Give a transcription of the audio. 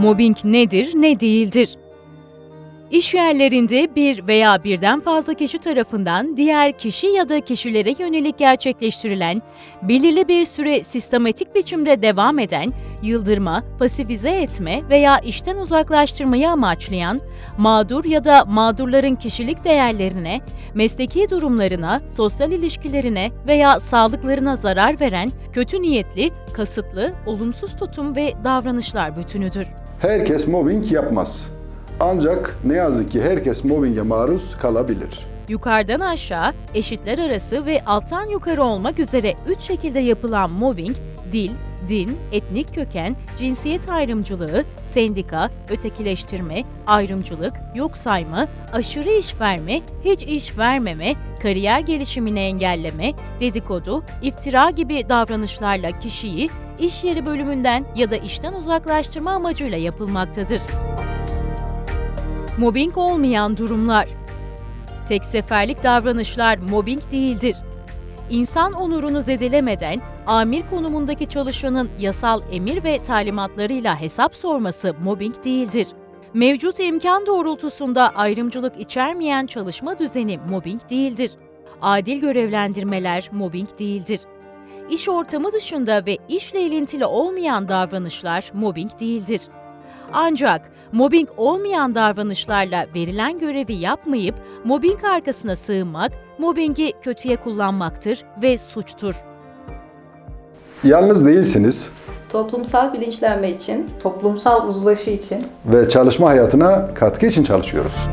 Mobbing nedir, ne değildir? İş yerlerinde bir veya birden fazla kişi tarafından diğer kişi ya da kişilere yönelik gerçekleştirilen, belirli bir süre sistematik biçimde devam eden, yıldırma, pasifize etme veya işten uzaklaştırmayı amaçlayan, mağdur ya da mağdurların kişilik değerlerine, mesleki durumlarına, sosyal ilişkilerine veya sağlıklarına zarar veren kötü niyetli, kasıtlı, olumsuz tutum ve davranışlar bütünüdür. Herkes mobbing yapmaz. Ancak ne yazık ki herkes mobbinge maruz kalabilir. Yukarıdan aşağı, eşitler arası ve alttan yukarı olmak üzere üç şekilde yapılan mobbing, dil, din, etnik köken, cinsiyet ayrımcılığı, sendika, ötekileştirme, ayrımcılık, yok sayma, aşırı iş verme, hiç iş vermeme, kariyer gelişimini engelleme, dedikodu, iftira gibi davranışlarla kişiyi iş yeri bölümünden ya da işten uzaklaştırma amacıyla yapılmaktadır. Mobbing olmayan durumlar Tek seferlik davranışlar mobbing değildir. İnsan onurunu zedelemeden amir konumundaki çalışanın yasal emir ve talimatlarıyla hesap sorması mobbing değildir. Mevcut imkan doğrultusunda ayrımcılık içermeyen çalışma düzeni mobbing değildir. Adil görevlendirmeler mobbing değildir. İş ortamı dışında ve işle ilintili olmayan davranışlar mobbing değildir. Ancak mobbing olmayan davranışlarla verilen görevi yapmayıp mobbing arkasına sığınmak, mobbingi kötüye kullanmaktır ve suçtur. Yalnız değilsiniz Toplumsal bilinçlenme için toplumsal uzlaşı için ve çalışma hayatına katkı için çalışıyoruz.